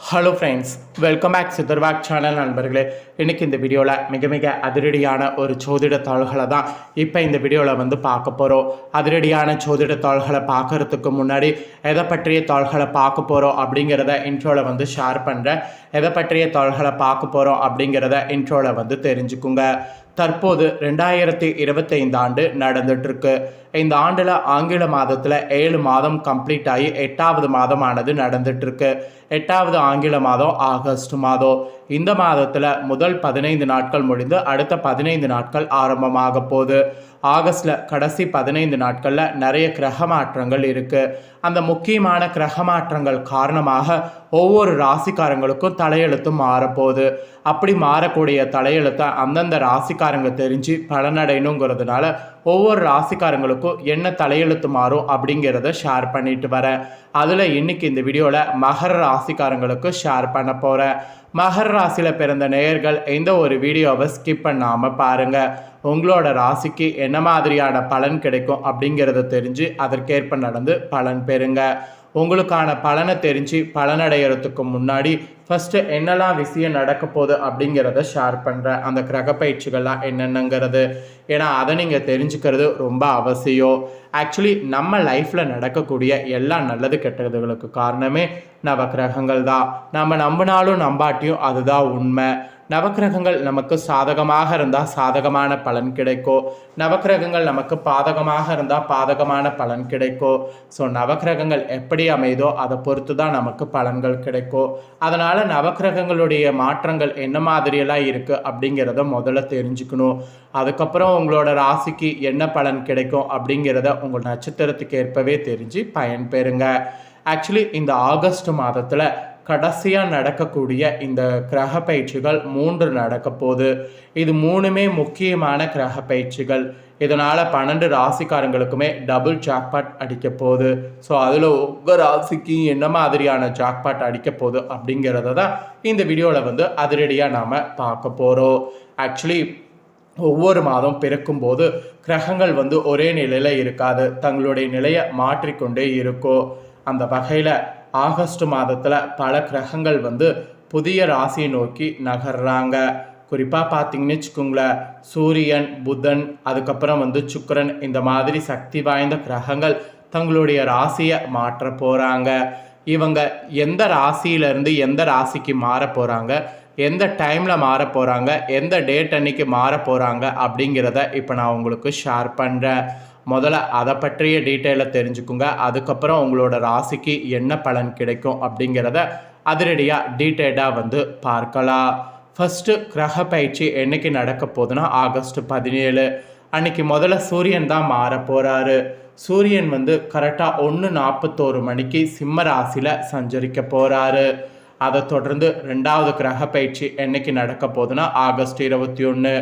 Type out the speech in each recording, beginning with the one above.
Hello friends welcome back சித்தர்வாக் channel நண்பர்களே. இன்றைக்கி இந்த வீடியோவில் மிக மிக அதிரடியான ஒரு சோதிட தாள்களை தான் இப்போ இந்த வீடியோவில் வந்து பார்க்க போகிறோம் அதிரடியான சோதிட தாள்களை பார்க்கறதுக்கு முன்னாடி எதை பற்றிய தாள்களை பார்க்க போகிறோம் அப்படிங்கிறத இன்ட்ரோவில் வந்து ஷேர் பண்ணுறேன் எதை பற்றிய தாள்களை பார்க்க போகிறோம் அப்படிங்கிறத இன்ட்ரோவில் வந்து தெரிஞ்சுக்குங்க. தற்போது ரெண்டாயிரத்தி இருபத்தைந்து ஆண்டு நடந்துட்டுருக்கு. இந்த ஆண்டில் ஆங்கில மாதத்தில் ஏழு மாதம் கம்ப்ளீட் ஆகி எட்டாவது மாதமானது நடந்துட்டுருக்கு. எட்டாவது ஆங்கில மாதம் ஆகஸ்ட் மாதம். இந்த மாதத்தில் முதல் பதினைந்து நாட்கள் முடிந்து அடுத்த பதினைந்து நாட்கள் ஆரம்பமாக போகுது. ஆகஸ்டில் கடைசி பதினைந்து நாட்களில் நிறைய கிரக மாற்றங்கள் இருக்குது அந்த முக்கியமான கிரக மாற்றங்கள் காரணமாக ஒவ்வொரு ராசிக்காரங்களுக்கும் தலையெழுத்தும் மாறப்போகுது. அப்படி மாறக்கூடிய தலையெழுத்தை அந்தந்த ராசிக்காரங்க தெரிஞ்சு பலனடையணுங்கிறதுனால ஒவ்வொரு ராசிக்காரங்களுக்கும் என்ன தலையெழுத்து மாறும் அப்படிங்கிறத ஷேர் பண்ணிட்டு வரேன் அதில் இன்னைக்கு இந்த வீடியோவில் மகர ராசிக்காரங்களுக்கு ஷேர் பண்ண போகிறேன் மகர ராசியில் பிறந்த நேயர்கள் எந்த ஒரு வீடியோவை ஸ்கிப் பண்ணாமல் பாருங்கள் உங்களோட ராசிக்கு என்ன மாதிரியான பலன் கிடைக்கும் அப்படிங்கிறத தெரிஞ்சு அதற்கேற்ப நடந்து பலன் பெறுங்க. உங்களுக்கான பலனை தெரிஞ்சு பலனடைகிறதுக்கு முன்னாடி ஃபஸ்ட்டு என்னெல்லாம் விஷயம் நடக்க போகுது அப்படிங்கிறத ஷேர் பண்ணுறேன் அந்த கிரக பயிற்சிகள்லாம் என்னென்னங்கிறது. ஏன்னா அதை நீங்கள் தெரிஞ்சுக்கிறது ரொம்ப அவசியம். ஆக்சுவலி நம்ம லைஃப்பில் நடக்கக்கூடிய எல்லா நல்லது கெட்டதுகளுக்கு காரணமே நவக்கிரகங்கள் தான் நம்ம நம்பினாலும் நம்பாட்டியும் அதுதான் உண்மை. நவக்கிரகங்கள் நமக்கு சாதகமாக இருந்தால் சாதகமான பலன் கிடைக்கும் நவக்கிரகங்கள் நமக்கு பாதகமாக இருந்தால் பாதகமான பலன் கிடைக்கும் ஸோ நவக்கிரகங்கள் எப்படி அமைதோ அதை பொறுத்து தான் நமக்கு பலன்கள் கிடைக்கும் அதனால் நவக்கிரகங்களுடைய மாற்றங்கள் என்ன மாதிரியெல்லாம் இருக்குது அப்படிங்கிறத முதல்ல தெரிஞ்சுக்கணும். அதுக்கப்புறம் உங்களோட ராசிக்கு என்ன பலன் கிடைக்கும் அப்படிங்கிறத உங்கள் நட்சத்திரத்துக்கு ஏற்பவே தெரிஞ்சு பயன்பெறுங்க. ஆக்சுவலி இந்த ஆகஸ்ட் மாதத்தில் கடைசியாக நடக்கக்கூடிய இந்த கிரக பயிற்சிகள் மூன்று நடக்க போகுது. இது மூணுமே முக்கியமான கிரக பயிற்சிகள். இதனால் பன்னெண்டு ராசிக்காரங்களுக்குமே டபுள் ஜாக்பாட் அடிக்க போகுது. ஸோ அதில் ஒவ்வொரு ராசிக்கு என்ன மாதிரியான ஜாக்பாட் அடிக்க போகுது அப்படிங்கிறத தான் இந்த வீடியோவில் வந்து அதிரடியாக நாம் பார்க்க போகிறோம் ஆக்சுவலி ஒவ்வொரு மாதம் பிறக்கும்போது கிரகங்கள் வந்து ஒரே நிலையில் இருக்காது. தங்களுடைய நிலையை மாற்றிக்கொண்டே இருக்கும். அந்த வகையில் ஆகஸ்ட் மாதத்தில் பல கிரகங்கள் வந்து புதிய ராசியை நோக்கி நகர்றாங்க. குறிப்பாக பார்த்தீங்கன்னு வச்சுக்கோங்களேன் சூரியன் புதன் அதுக்கப்புறம் வந்து சுக்கரன் இந்த மாதிரி சக்தி வாய்ந்த கிரகங்கள் தங்களுடைய ராசியை மாற்ற போகிறாங்க இவங்க எந்த ராசியிலேருந்து எந்த ராசிக்கு மாற போகிறாங்க எந்த டைமில் மாற போகிறாங்க எந்த டேட் அன்னைக்கு மாற போகிறாங்க அப்படிங்கிறத இப்போ நான் உங்களுக்கு ஷேர் பண்ணுறேன் முதல்ல அதை பற்றிய டீட்டெயிலை தெரிஞ்சுக்குங்க. அதுக்கப்புறம் உங்களோட ராசிக்கு என்ன பலன் கிடைக்கும் அப்படிங்கிறத அதிரடியாக டீட்டெயிலாக வந்து பார்க்கலாம். ஃபஸ்ட்டு கிரக பயிற்சி என்னைக்கு நடக்க போகுதுன்னா ஆகஸ்ட் பதினேழு. அன்னைக்கு முதல்ல சூரியன் தான் மாற போகிறாரு சூரியன் வந்து கரெக்டாக ஒன்று நாற்பத்தோரு மணிக்கு சிம்ம ராசியில் சஞ்சரிக்க போகிறாரு அதை தொடர்ந்து ரெண்டாவது கிரக பயிற்சி என்னைக்கு நடக்க போகுதுன்னா ஆகஸ்ட் இருபத்தி ஒன்று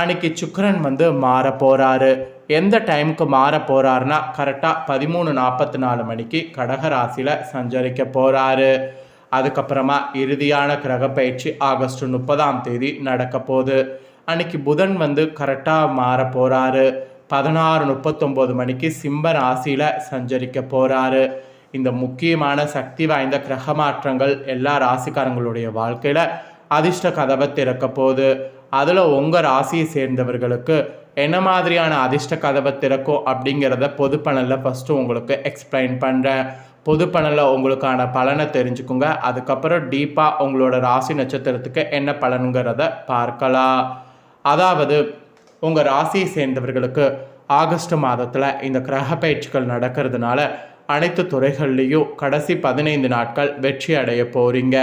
அன்னைக்கு சுக்கரன் வந்து மாற போகிறாரு எந்த டைமுக்கு மாற போகிறாருன்னா கரெக்டாக பதிமூணு நாற்பத்தி நாலு மணிக்கு கடக ராசியில் சஞ்சரிக்க போகிறாரு அதுக்கப்புறமா இறுதியான கிரக பயிற்சி ஆகஸ்ட் முப்பதாம் தேதி நடக்க போகுது. அன்னைக்கு புதன் வந்து கரெக்டாக மாற போகிறாரு பதினாறு முப்பத்தொம்போது மணிக்கு சிம்ப ராசியில் சஞ்சரிக்க போகிறாரு இந்த முக்கியமான சக்தி வாய்ந்த கிரக மாற்றங்கள் எல்லா ராசிக்காரங்களுடைய வாழ்க்கையில் அதிர்ஷ்ட கதவை திறக்க போகுது. அதில் உங்கள் ராசியை சேர்ந்தவர்களுக்கு என்ன மாதிரியான அதிர்ஷ்ட கதவை திறக்கும் அப்படிங்கிறத பொது பலனில் ஃபஸ்ட்டு உங்களுக்கு எக்ஸ்பிளைன் பண்ணுறேன் பொது பலனில் உங்களுக்கான பலனை தெரிஞ்சுக்குங்க. அதுக்கப்புறம் டீப்பாக உங்களோட ராசி நட்சத்திரத்துக்கு என்ன பலனுங்கிறத பார்க்கலாம். அதாவது உங்கள் ராசியை சேர்ந்தவர்களுக்கு ஆகஸ்ட் மாதத்தில் இந்த கிரக பயிற்சிகள் நடக்கிறதுனால அனைத்து துறைகள்லேயும் கடைசி பதினைந்து நாட்கள் வெற்றி அடைய போகிறீங்க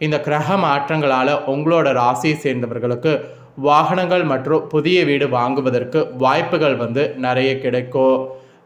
இந்த கிரக மாற்றங்களால் உங்களோட ராசியை சேர்ந்தவர்களுக்கு வாகனங்கள் மற்றும் புதிய வீடு வாங்குவதற்கு வாய்ப்புகள் வந்து நிறைய கிடைக்கும்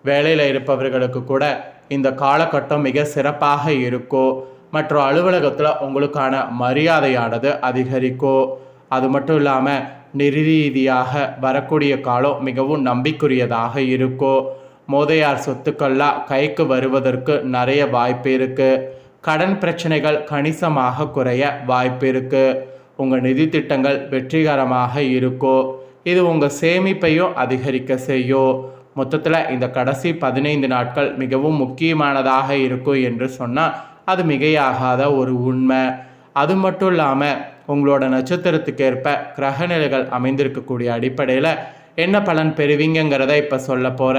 வேலையில் இருப்பவர்களுக்கு கூட இந்த காலகட்டம் மிக சிறப்பாக இருக்கும் மற்றும் அலுவலகத்தில் உங்களுக்கான மரியாதையானது அதிகரிக்கும் அது மட்டும் இல்லாமல் நிதி ரீதியாக வரக்கூடிய காலம் மிகவும் நம்பிக்குரியதாக இருக்கும் மோதையார் சொத்துக்கள்லாம் கைக்கு வருவதற்கு நிறைய வாய்ப்பு இருக்குது கடன் பிரச்சனைகள் கணிசமாக குறைய வாய்ப்பு இருக்குது உங்கள் நிதி திட்டங்கள் வெற்றிகரமாக இருக்கும் இது உங்கள் சேமிப்பையும் அதிகரிக்க செய்யும் மொத்தத்தில் இந்த கடைசி பதினைந்து நாட்கள் மிகவும் முக்கியமானதாக இருக்கும் என்று சொன்னால் அது மிகையாகாத ஒரு உண்மை. அது மட்டும் இல்லாமல் உங்களோட நட்சத்திரத்துக்கு ஏற்ப கிரகநிலைகள் அமைந்திருக்கக்கூடிய அடிப்படையில் என்ன பலன் பெறுவீங்கங்கிறத இப்போ சொல்ல போகிற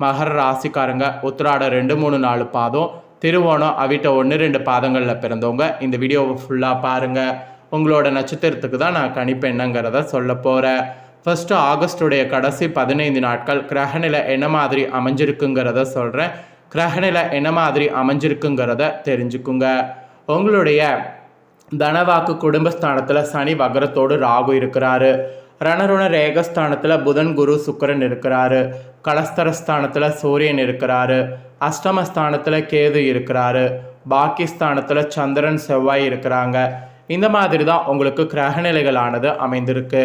மகர ராசிக்காரங்க உத்திராட ரெண்டு மூணு நாலு பாதம் திருவோணம் அவிட்ட ஒன்று ரெண்டு பாதங்களில் பிறந்தவங்க. இந்த வீடியோவை ஃபுல்லாக பாருங்கள் உங்களோட நட்சத்திரத்துக்கு தான் நான் கணிப்பு என்னங்கிறத சொல்ல போகிறேன் ஃபஸ்ட்டு ஆகஸ்டுடைய கடைசி பதினைந்து நாட்கள் கிரகநிலை என்ன மாதிரி அமைஞ்சிருக்குங்கிறத சொல்கிறேன் கிரகநிலை என்ன மாதிரி அமைஞ்சிருக்குங்கிறத தெரிஞ்சுக்குங்க. உங்களுடைய தனவாக்கு குடும்பஸ்தானத்தில் சனி வகரத்தோடு ராகு இருக்கிறாரு. ரணருண ரேகஸ்தானத்தில் புதன் குரு சுக்கரன் இருக்கிறாரு. கலஸ்தரஸ்தானத்தில் சூரியன் இருக்கிறாரு. அஷ்டமஸ்தானத்தில் கேது இருக்கிறாரு. பாக்கிஸ்தானத்தில் சந்திரன் செவ்வாய் இருக்கிறாங்க. இந்த மாதிரி தான் உங்களுக்கு கிரகநிலைகளானது அமைந்திருக்கு.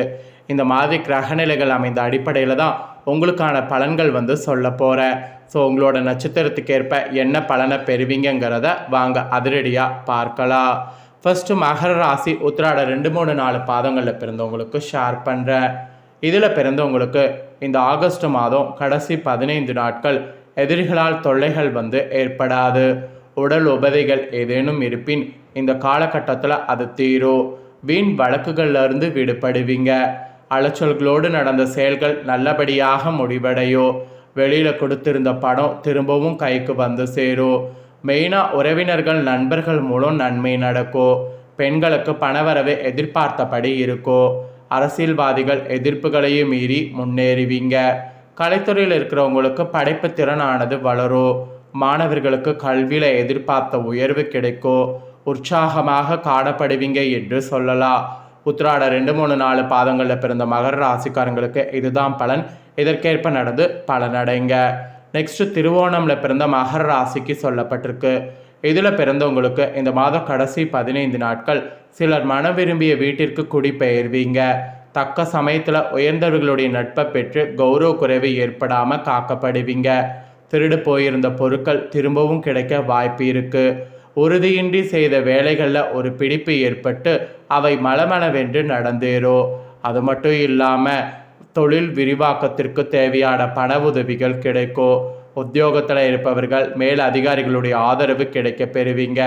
இந்த மாதிரி கிரகநிலைகள் அமைந்த அடிப்படையில் தான் உங்களுக்கான பலன்கள் வந்து சொல்ல போகிறேன் ஸோ உங்களோட நட்சத்திரத்துக்கேற்ப என்ன பலனை பெறுவீங்கங்கிறத வாங்க அதிரடியாக பார்க்கலாம். ஃபஸ்ட்டு மகர ராசி உத்திராட ரெண்டு மூணு நாலு பாதங்களில் பிறந்தவங்களுக்கு ஷேர் பண்ணுறேன் இதில் பிறந்தவங்களுக்கு இந்த ஆகஸ்ட் மாதம் கடைசி பதினைந்து நாட்கள் எதிரிகளால் தொல்லைகள் வந்து ஏற்படாது. உடல் உபதைகள் ஏதேனும் இருப்பின் இந்த காலகட்டத்தில் அது தீரும். வீண் வழக்குகள்லேருந்து விடுபடுவீங்க. அலைச்சல்களோடு நடந்த செயல்கள் நல்லபடியாக முடிவடையோ வெளியில் கொடுத்திருந்த படம் திரும்பவும் கைக்கு வந்து சேரும். மெயினாக உறவினர்கள் நண்பர்கள் மூலம் நன்மை நடக்கும் பெண்களுக்கு பணவரவு எதிர்பார்த்தபடி இருக்கும் அரசியல்வாதிகள் எதிர்ப்புகளையும் மீறி முன்னேறுவீங்க. கலைத்துறையில் இருக்கிறவங்களுக்கு படைப்பு திறனானது வளரும் மாணவர்களுக்கு கல்வியில் எதிர்பார்த்த உயர்வு கிடைக்கும் உற்சாகமாக காணப்படுவீங்க என்று சொல்லலாம். உத்திராட ரெண்டு மூணு நாலு பாதங்களில் பிறந்த மகர ராசிக்காரங்களுக்கு இதுதான் பலன். இதற்கேற்ப நடந்து பலனடைங்க. நெக்ஸ்ட்டு திருவோணமில் பிறந்த மகர ராசிக்கு சொல்லப்பட்டிருக்கு. இதில் பிறந்தவங்களுக்கு இந்த மாதம் கடைசி பதினைந்து நாட்கள் சிலர் மன விரும்பிய வீட்டிற்கு குடிபெயர்வீங்க தக்க சமயத்தில் உயர்ந்தவர்களுடைய நட்பை பெற்று கௌரவ குறைவு ஏற்படாமல் காக்கப்படுவீங்க. திருடு போயிருந்த பொருட்கள் திரும்பவும் கிடைக்க வாய்ப்பு இருக்குது உறுதியின்றி செய்த வேலைகளில் ஒரு பிடிப்பு ஏற்பட்டு அவை மலமளவென்று நடந்தேறும் அது மட்டும் இல்லாமல் தொழில் விரிவாக்கத்திற்கு தேவையான பண உதவிகள் கிடைக்கும் உத்தியோகத்தில் இருப்பவர்கள் மேல் அதிகாரிகளுடைய ஆதரவு கிடைக்க பெறுவீங்க.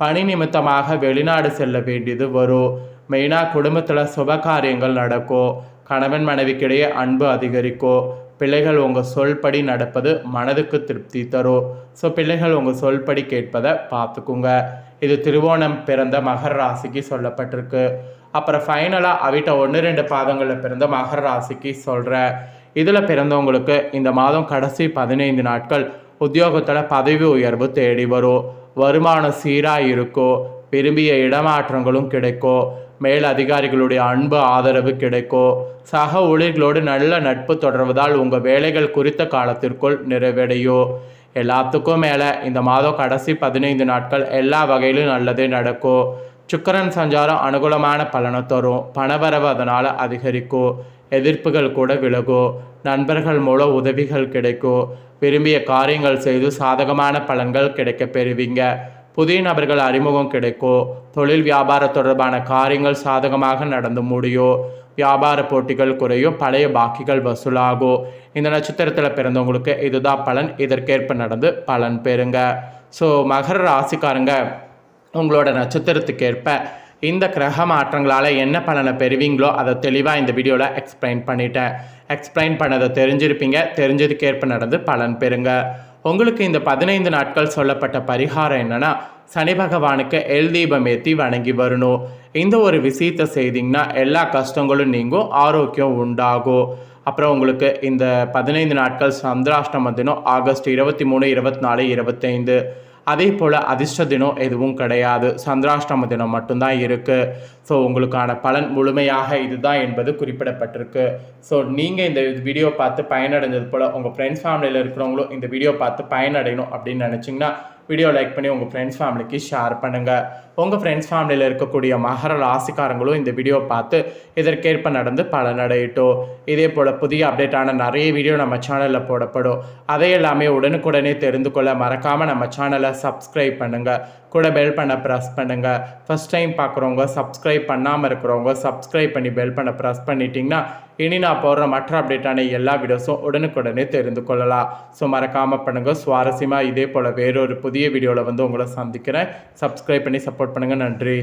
பணி நிமித்தமாக வெளிநாடு செல்ல வேண்டியது வரும். மெயினாக குடும்பத்தில் சுபகாரியங்கள் நடக்கும் கணவன் மனைவிக்கிடையே அன்பு அதிகரிக்கும் பிள்ளைகள் உங்கள் சொல்படி நடப்பது மனதுக்கு திருப்தி தரும் ஸோ பிள்ளைகள் உங்கள் சொல்படி கேட்பதை பார்த்துக்குங்க. இது திருவோணம் பிறந்த மகர ராசிக்கு சொல்லப்பட்டிருக்கு. அப்புறம் ஃபைனலாக அவிட்ட ஒன்று ரெண்டு பாதங்களில் பிறந்த மகர ராசிக்கு சொல்கிறேன் இதில் பிறந்தவங்களுக்கு இந்த மாதம் கடைசி பதினைந்து நாட்கள் உத்தியோகத்தில் பதவி உயர்வு தேடி வரும். வருமானம் சீராக இருக்கும் விரும்பிய இடமாற்றங்களும் கிடைக்கும் மேல் அதிகாரிகளுடைய அன்பு ஆதரவு கிடைக்கும் சக ஊழியர்களோடு நல்ல நட்பு தொடர்வதால் உங்கள் வேலைகள் குறித்த காலத்திற்குள் நிறைவடையும் எல்லாத்துக்கும் மேலே இந்த மாதம் கடைசி பதினைந்து நாட்கள் எல்லா வகையிலும் நல்லதே நடக்கும் சுக்கரன் சஞ்சாரம் அனுகூலமான பலனை தரும். பணவரவு அதனால் அதிகரிக்கும் எதிர்ப்புகள் கூட விலகும் நண்பர்கள் மூலம் உதவிகள் கிடைக்கும் விரும்பிய காரியங்கள் செய்து சாதகமான பலன்கள் கிடைக்க பெறுவீங்க. புதிய நபர்கள் அறிமுகம் கிடைக்கும் தொழில் வியாபார தொடர்பான காரியங்கள் சாதகமாக நடந்து முடியும் வியாபார போட்டிகள் குறையும் பழைய பாக்கிகள் வசூலாகும் இந்த நட்சத்திரத்தில் பிறந்தவங்களுக்கு இதுதான் பலன். இதற்கேற்ப நடந்து பலன் பெறுங்க. ஸோ மகர ராசிக்காரங்க உங்களோட நட்சத்திரத்துக்கு ஏற்ப இந்த கிரக மாற்றங்களால் என்ன பலனை பெறுவீங்களோ அதை தெளிவாக இந்த வீடியோவில் எக்ஸ்பிளைன் பண்ணிட்டேன். எக்ஸ்பிளைன் பண்ணதை தெரிஞ்சிருப்பீங்க. தெரிஞ்சதுக்கேற்ப நடந்து பலன் பெறுங்க. உங்களுக்கு இந்த பதினைந்து நாட்கள் சொல்லப்பட்ட பரிகாரம் என்னன்னா சனி பகவானுக்கு எல் தீபம் ஏற்றி வணங்கி வரணும். இந்த ஒரு விஷயத்தை செய்தீங்கன்னா எல்லா கஷ்டங்களும் நீங்கும் ஆரோக்கியம் உண்டாகும். அப்புறம் உங்களுக்கு இந்த பதினைந்து நாட்கள் சந்திராஷ்டம தினம் ஆகஸ்ட் இருபத்தி மூணு இருபத்தி நாலு இருபத்தைந்து. அதே போல் அதிர்ஷ்ட தினம் எதுவும் கிடையாது. சந்திராஷ்டம தினம் மட்டும்தான் இருக்குது ஸோ உங்களுக்கான பலன் முழுமையாக இதுதான் என்பது குறிப்பிடப்பட்டிருக்கு. ஸோ நீங்கள் இந்த வீடியோ பார்த்து பயனடைஞ்சது போல் உங்கள் ஃப்ரெண்ட்ஸ் ஃபேமிலியில் இருக்கிறவங்களும் இந்த வீடியோ பார்த்து பயனடையணும் அப்படின்னு நினச்சிங்கன்னா வீடியோ லைக் பண்ணி உங்கள் ஃப்ரெண்ட்ஸ் ஃபேமிலிக்கு ஷேர் பண்ணுங்கள் உங்கள் ஃப்ரெண்ட்ஸ் ஃபேமிலியில் இருக்கக்கூடிய மகர ராசிக்காரங்களும் இந்த வீடியோ பார்த்து இதற்கேற்ப நடந்து பலனடையட்டும். இதே போல் புதிய அப்டேட்டான நிறைய வீடியோ நம்ம சேனலில் போடப்படும். அதை எல்லாமே உடனுக்குடனே தெரிந்து கொள்ள மறக்காமல் நம்ம சேனலை சப்ஸ்கிரைப் பண்ணுங்கள் கூட பெல் பண்ண ப்ரெஸ் பண்ணுங்கள் ஃபஸ்ட் டைம் பார்க்குறவங்க சப்ஸ்கிரைப் பண்ணாமல் இருக்கிறவங்க சப்ஸ்கிரைப் பண்ணி பெல் பண்ண ப்ரெஸ் பண்ணிட்டீங்கன்னா இனி நான் போடுற மற்ற அப்டேட்டான எல்லா வீடியோஸும் உடனுக்குடனே தெரிந்து கொள்ளலாம். ஸோ மறக்காமல் பண்ணுங்கள் சுவாரஸ்யமாக இதே போல் வேறொரு புதிய வீடியோவில் வந்து உங்களை சந்திக்கிறேன். சப்ஸ்கிரைப் பண்ணி சப்போர்ட் பண்ணுங்கள் நன்றி.